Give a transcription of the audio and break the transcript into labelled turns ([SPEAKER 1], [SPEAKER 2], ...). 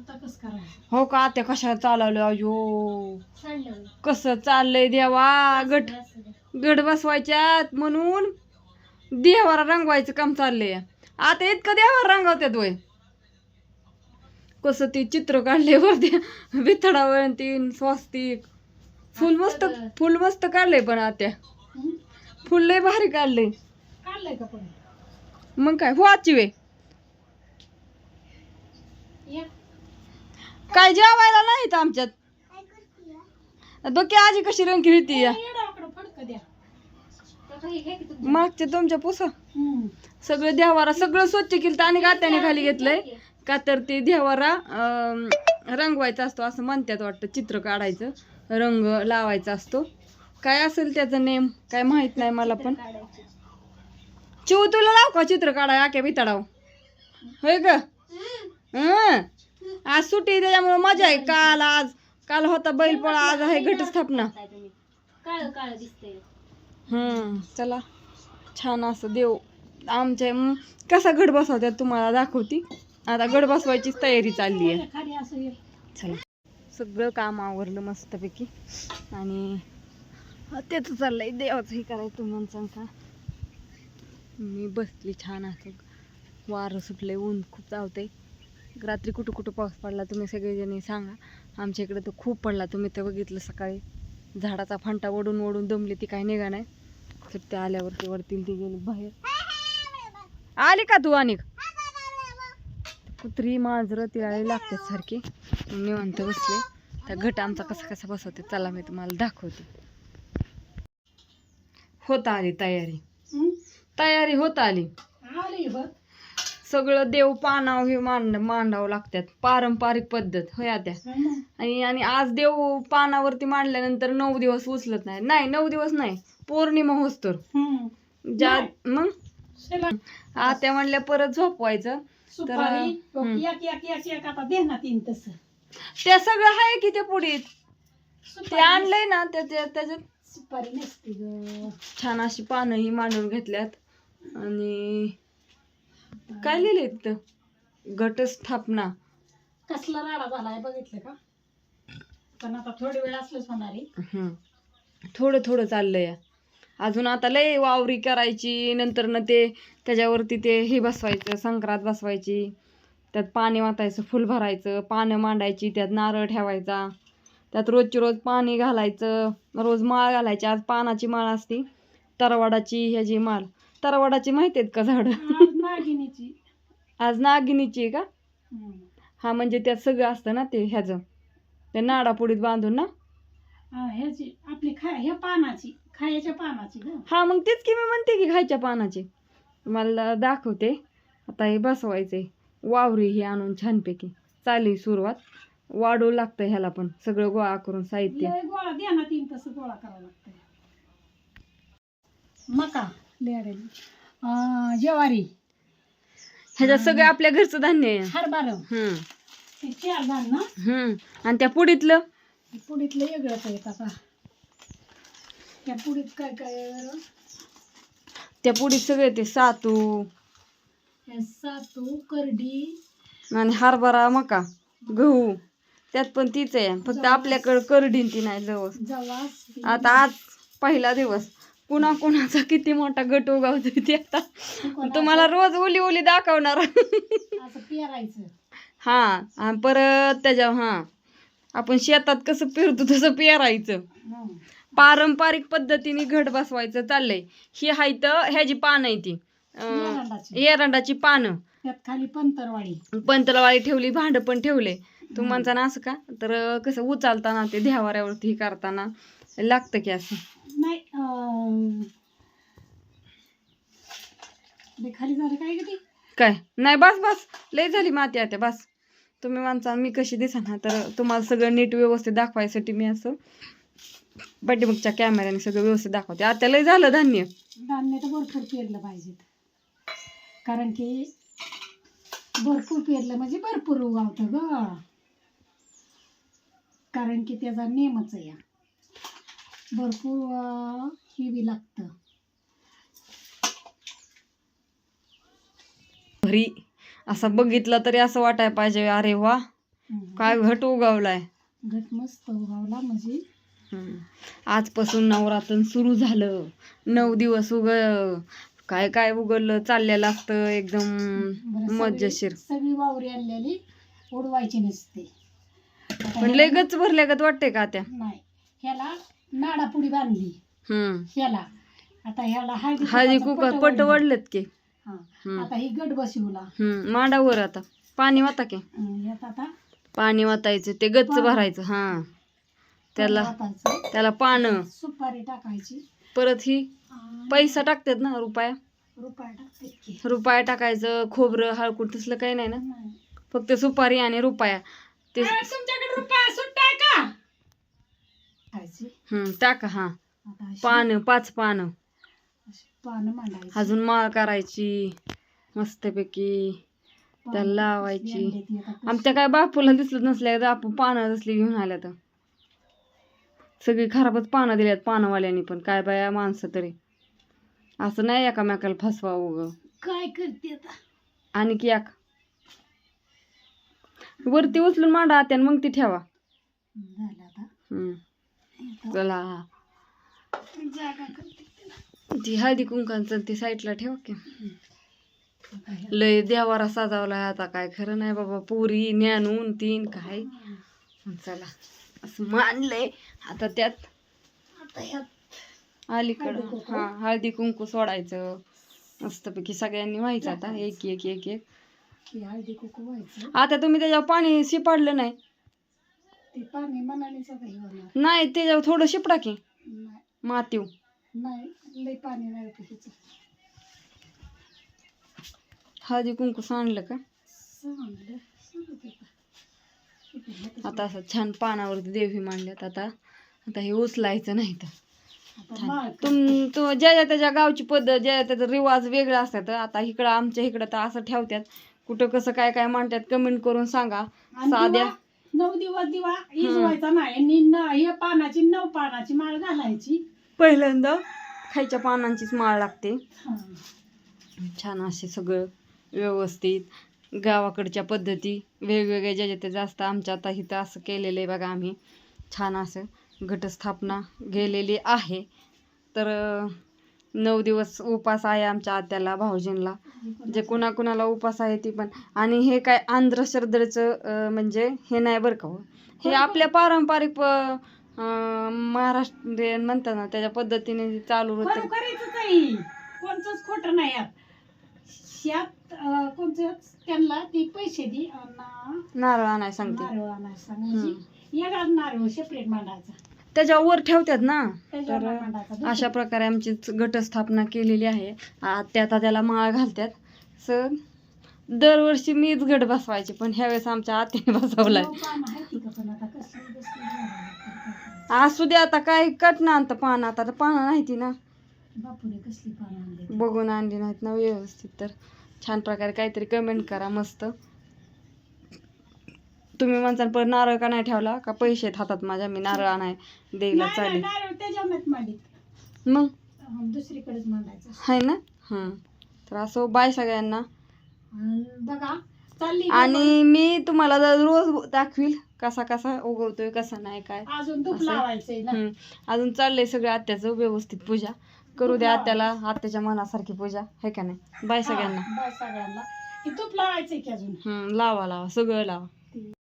[SPEAKER 1] आता कसं करायचं.
[SPEAKER 2] हो का? आत्या कशा चालवलं अयो?
[SPEAKER 1] सांडलं
[SPEAKER 2] कसं चाललंय देवा? गट गट बसवायच्यात म्हणून देवारा रंगवायचं काम चाललंय. आता इतकं देवारा रंगवत्यात वय कसं ते चित्र काढले वरती विथडावर तीन स्वस्तिक. फुल मस्त फुल मस्त काढलंय पण आत्या. फुल लय भारी काढलंय.
[SPEAKER 1] काढलंय का पण?
[SPEAKER 2] मग काय? हो आजची वे काय जेवायला नाहीत आमच्यात. बघ की आजी कशी रंग खेळती या. मागच्या तुमच्या पुसा. सगळं देवारा सगळं स्वच्छ केलं तर आणि गात्याने खाली घेतलंय. का तर ते देवारा रंगवायचा असतो असं म्हणतात वाटतं चित्र काढायचं रंग लावायचा असतो. काय असेल त्याचा नेम? काय माहीत नाही मला पण. चिव तुला लाव का चित्र काढाय आक्या बिताडाव होय ग. आज सुट्टी त्याच्यामुळे मजा आहे. काल आज काल होता बैलपोळा आज आहे घटस्थापना.
[SPEAKER 1] काळ काळ दिसतंय.
[SPEAKER 2] हम्म चला. छान असं देव. आमच्या म, कसा गड बसवत्यात तुम्हाला दाखवती. आता गड बसवायची तयारी चालली आहे.
[SPEAKER 1] खाली असं ये.
[SPEAKER 2] चला. सगळं काम आवरलं मस्तपैकी. आणि त्याचं चाललंय देवाचं हे करायचं म्हणून का? मी बसली छान असं. वारं सुटलंय ऊन खूप चावतंय रात्री कुठं कुठं पाऊस पडला तुम्ही सगळेजणी सांगा. आमच्या इकडे तर खूप पडला तुम्ही तर बघितलं सकाळी. झाडाचा फांटा ओढून ओढून दमली ती काय निघा नाही. सुट्टी आल्यावरती वरती ती गेली बाहेर. आली का तू अनिक कुत्री मांजरं तिळाळी लागतात सारखी. निवांत बसले. त्या घट आमचा कसा कसा बसवते चला मी तुम्हाला दाखवते. होत आली तयारी. तयारी होत आली. सगळं देव पानाव हे मांड मांडावं लागतात पारंपरिक पद्धत होय त्या
[SPEAKER 1] हा.
[SPEAKER 2] आणि आणि आज देव पानावरती मांडल्यानंतर नऊ दिवस उचलत नाही. नाही नऊ दिवस नाही. पौर्णिमा होस तर.
[SPEAKER 1] हम्म.
[SPEAKER 2] ज्या मग? आत्या म्हणल्या परत झोपवायचं.
[SPEAKER 1] तसं.
[SPEAKER 2] त्या सगळं आहे की ते पुढीत? ते आणलंय ना त्या त्या- त्याच्यात?
[SPEAKER 1] सुपारी
[SPEAKER 2] छान अशी पानंही मांडून घेतल्यात. आणि काय लिहिलंय तिथं घटस्थापना.
[SPEAKER 1] कसला राडा झालाय बघितलं का? पण आता थोडी वेळ असलंच होणार. आहे
[SPEAKER 2] हं. थोडं थोडं चाललंय. अजून आता लय वावरी करायची नंतर न ते त्याच्यावरती ते हे बसवायचं संक्रांत बसवायची. त्यात पाणी वाटायचं फुल भरायचं पानं मांडायची त्यात नारळ ठेवायचा. त्यात रोजची रोज पाणी घालायचं. रोज माळ घालायची. आज पानाची माळ असती. तरवाडाची ह्याची माळ. तरवाडाची माहिती आहेत का झाडं?
[SPEAKER 1] नागिनीची.
[SPEAKER 2] आज नागिनीची आहे का. हा म्हणजे त्यात सगळं असतं ना ते ह्याचं. ते नाडापुडीत बांधून ना?
[SPEAKER 1] हा, ह्याची आपली खा ह्या पानाची खायच्या पानाची ग.
[SPEAKER 2] हा मग तेच की मी म्हणते की खायच्या पानाची. मला दाखवते. आता हे बसवायचे वावरी हे आणून छानपैकी. चालली सुरुवात. वाढू लागतं ह्याला पण. सगळं गोळा करून साहित्य.
[SPEAKER 1] लय गोळा देण्यात येईन तसं गोळा करावं लागतं मका ज्वारी.
[SPEAKER 2] ह्याच्यात सगळं आपल्या घरचं धान्य आहे.
[SPEAKER 1] हरभरा
[SPEAKER 2] हम्म.
[SPEAKER 1] चार झाड ना?
[SPEAKER 2] हम्म. आणि त्या पुडीतलं
[SPEAKER 1] पुडीतलं वेगळंच आहे आता. त्या पुडीत काय काय आहे बरं?
[SPEAKER 2] त्या पुडीत सगळे ते सातू.
[SPEAKER 1] हे सातू करडी.
[SPEAKER 2] आणि हरभरा मका गहू. त्यात पण तीच आहे. फक्त आपल्याकडं करडीन ती नाही जवळ
[SPEAKER 1] जवास.
[SPEAKER 2] आता आज पहिला दिवस. कुणा कुणाचा किती मोठा गट उगावतो ते आता. तुम्हाला रोज ओली ओली दाखवणार.
[SPEAKER 1] असं पेरायचं.
[SPEAKER 2] हा आणि परत त्याच्या हा. आपण शेतात कसं पेरतो तसं पेरायचं. पारंपरिक पद्धतीने घट बसवायचं चाललंय. ही हाय तर ह्याची पानं आहे ती.
[SPEAKER 1] एरंडाची.
[SPEAKER 2] एरंडाची पानं.
[SPEAKER 1] त्यात खाली पंतरवाडी.
[SPEAKER 2] पंतलवाळी ठेवली भांड पण ठेवले. तुम्हाला ना असं का? तर कसं उचालताना ते देवाऱ्यावरती हे करताना लागतं की असं.
[SPEAKER 1] नाही खाली झालं काय
[SPEAKER 2] काय? नाही बस बस. लय झाली माती आता बस. तुम्ही माणसा मी कशी दिसा तर तुम्हाला सगळं नीट व्यवस्थित दाखवायसाठी मी असं पाठीमागच्या कॅमेऱ्याने सगळं व्यवस्थित दाखवते. आता लय झालं धान्य.
[SPEAKER 1] धान्य तर भरपूर पेरलं पाहिजेत. कारण की भरपूर पेरलं म्हणजे भरपूर उगावतं ग. कारण की त्याचा नेमच आहे. भरपूर बी लागतं.
[SPEAKER 2] घरी असं बघितलं तरी असं वाटायला पाहिजे अरे वा. काय घट उगवलाय.
[SPEAKER 1] घट मस्त उगावला म्हणजे.
[SPEAKER 2] आजपासून नवरात्र सुरू झालं. नऊ दिवस उग काय काय उगवलं चाललेलं असतं एकदम
[SPEAKER 1] बरं, सगळी-
[SPEAKER 2] मज्जाशीर
[SPEAKER 1] सगळी वावरी आणलेली उडवायची नसते.
[SPEAKER 2] पण लय गच भरल्यागत वाटते का त्या?
[SPEAKER 1] नाही. ह्याला नाडापुडी बांधली.
[SPEAKER 2] हम्म.
[SPEAKER 1] ह्याला. आता ह्याला हळदी
[SPEAKER 2] हळदी कुका
[SPEAKER 1] पटं.
[SPEAKER 2] वाढलेत की.
[SPEAKER 1] हा.
[SPEAKER 2] हम्म.
[SPEAKER 1] आता ही गट बसवला.
[SPEAKER 2] हम्म. मांडावर आता. पाणी वाता की.
[SPEAKER 1] अं, यात आता
[SPEAKER 2] पाणी वातायचं ते गच्च
[SPEAKER 1] पाणी.
[SPEAKER 2] भरायचं हा. त्याला
[SPEAKER 1] वाटायचं.
[SPEAKER 2] त्याला पानं.
[SPEAKER 1] सुपारी टाकायची.
[SPEAKER 2] परत ही
[SPEAKER 1] आणि
[SPEAKER 2] पैसा टाकतात ना रुपया?
[SPEAKER 1] रुपये टाकते की.
[SPEAKER 2] रुपया टाकायचं खोबरं हळकूड तसलं काही नाही ना?
[SPEAKER 1] नाही.
[SPEAKER 2] फक्त सुपारी आणि रुपया. ते
[SPEAKER 1] तुमच्याकडे रुपया सुट्टा का? टाकायची.
[SPEAKER 2] हम्म टाका हा.
[SPEAKER 1] आता अशी-
[SPEAKER 2] पानं पाच पानं.
[SPEAKER 1] अशी पानं मांडायची.
[SPEAKER 2] अजून माळ करायची मस्तपैकी.
[SPEAKER 1] पानं
[SPEAKER 2] त्याला लावायची.
[SPEAKER 1] कसली आणली ती आता कशी-
[SPEAKER 2] आमच्या काय बापूला दिसलं नसल्या तर आपण पानं तसली घेऊन आल्या तर सगळी खराबच पानं दिल्यात पानवाल्यांनी पण. काय बाया माणसं तरी. असं नाही एकामेकाला फसवा उग.
[SPEAKER 1] काय करते आता?
[SPEAKER 2] आणि की एक. वरती उचलून मांडा आत्या आणि मग ती ठेवा.
[SPEAKER 1] झालं आता.
[SPEAKER 2] हम्म. चला. ती हळदी कुंकांचं ती साईडला ठेवा की. लय देवारा सजावलाय आता काय खरं नाही बाबा पुरी ज्ञानून तीन काय? चला. असं मानलंय. आता त्यात अलीकडं. हा हळदी कुंकू सोडायचं. मस्तपैकी सगळ्यांनी व्हायचं आता. एक एक एक एक.
[SPEAKER 1] हळदी कुकू व्हायचं?
[SPEAKER 2] आता तुम्ही त्याच्यावर पाणी शिपाडलं नाही.
[SPEAKER 1] ते पाणी मनानेच आता हे होणार
[SPEAKER 2] नाही. त्याच्यावर थोडं शिपडा की.
[SPEAKER 1] नाही.
[SPEAKER 2] मातीव.
[SPEAKER 1] नाही लई पाणी नाही होतं ह्याचं
[SPEAKER 2] हळदी कुंकू सांडलं का?
[SPEAKER 1] सांगलं सांगत होता. इथे ह्यातच
[SPEAKER 2] आता असं छान पानावरती देवी मांडल्यात आता. आता हे उचलायचं नाही तर.
[SPEAKER 1] आता माळ कर.
[SPEAKER 2] तुम तो ज्या ज्या त्याच्या गावची पद्धत ज्या त्याचा रिवाज वेगळा असतात आता इकडं आमच्या इकडं तर असं ठेवतात कुठं कसं काय काय मांडतात कमेंट करून सांगा.
[SPEAKER 1] आणि
[SPEAKER 2] साध्या
[SPEAKER 1] नऊ दिवस दिवा इजवायचा नाही. आणि न- हे पानाची नऊ पानाची माळ घालायची.
[SPEAKER 2] पहिल्यांदा खायच्या पानांचीच माळ लागते.
[SPEAKER 1] हा.
[SPEAKER 2] छान असे सगळं व्यवस्थित. गावाकडच्या पद्धती वेगवेगळ्या ज्या ज्या त्याचं असतं आमच्या आता इथं असं केलेलं आहे बघा आम्ही. छान असं घटस्थापना गेलेली आहे. तर अं, नऊ दिवस उपास आहे आमच्या आत्याला भाऊजींना. जे कुणाकुणाला उपास आहे ती पण. आणि हे काय अंधश्रद्धेचं अं, म्हणजे हे नाही बरं का हो. हे आपल्या पारंपरिक प- महाराष्ट्रीयन म्हणतात ना त्याच्या पद्धतीने चालू होतं.
[SPEAKER 1] कोणचंच खोटं नाही यात. यात अं, कोणचंच त्यांना ते पैसे दे.
[SPEAKER 2] नारळ आणाय सांगते.
[SPEAKER 1] नारळ वेगळाच नारळ सेपरेट मांडायचा.
[SPEAKER 2] त्याच्यावर ठेवतात ना. तर अशा प्रकारे आमची घटस्थापना केलेली आहे. आत्या आता त्याला माळ घालतात. सर दरवर्षी मीच घट बसवायची पण ह्यावेळेस आमच्या आत्याने बसवलाय. असू दे आता काय कट ना आता पानं. आता तर पानं नाही ती ना. बघून आणली नाहीत ना व्यवस्थित तर. छान प्रकारे काहीतरी कमेंट करा मस्त. तुम्ही म्हणताल पण नारळ का नाही ठेवला? का पैसे आहेत हातात माझ्या? मी नारळ आणाय
[SPEAKER 1] नाही,
[SPEAKER 2] चालेल. मग?
[SPEAKER 1] दुसरीकडेच मांडायचं.
[SPEAKER 2] आहे ना? हं. तर असं बाय सगळ्यांना.
[SPEAKER 1] बघा चालली
[SPEAKER 2] आणि मी तुम्हाला जर रोज दाखवील कसा कसा उगवतोय कसा नाही काय
[SPEAKER 1] अजून धूप
[SPEAKER 2] असं?
[SPEAKER 1] लावायचंय ना.
[SPEAKER 2] अजून चाललंय सगळं आत्याचं व्यवस्थित पूजा. करू द्या आत्याला आत्याच्या मनासारखी पूजा. आहे का नाही? बाय सगळ्यांना.
[SPEAKER 1] हा, बाय सगळ्यांना. तूप लावायचंय की अजून?
[SPEAKER 2] हं, लावा लावा. सगळं लावा.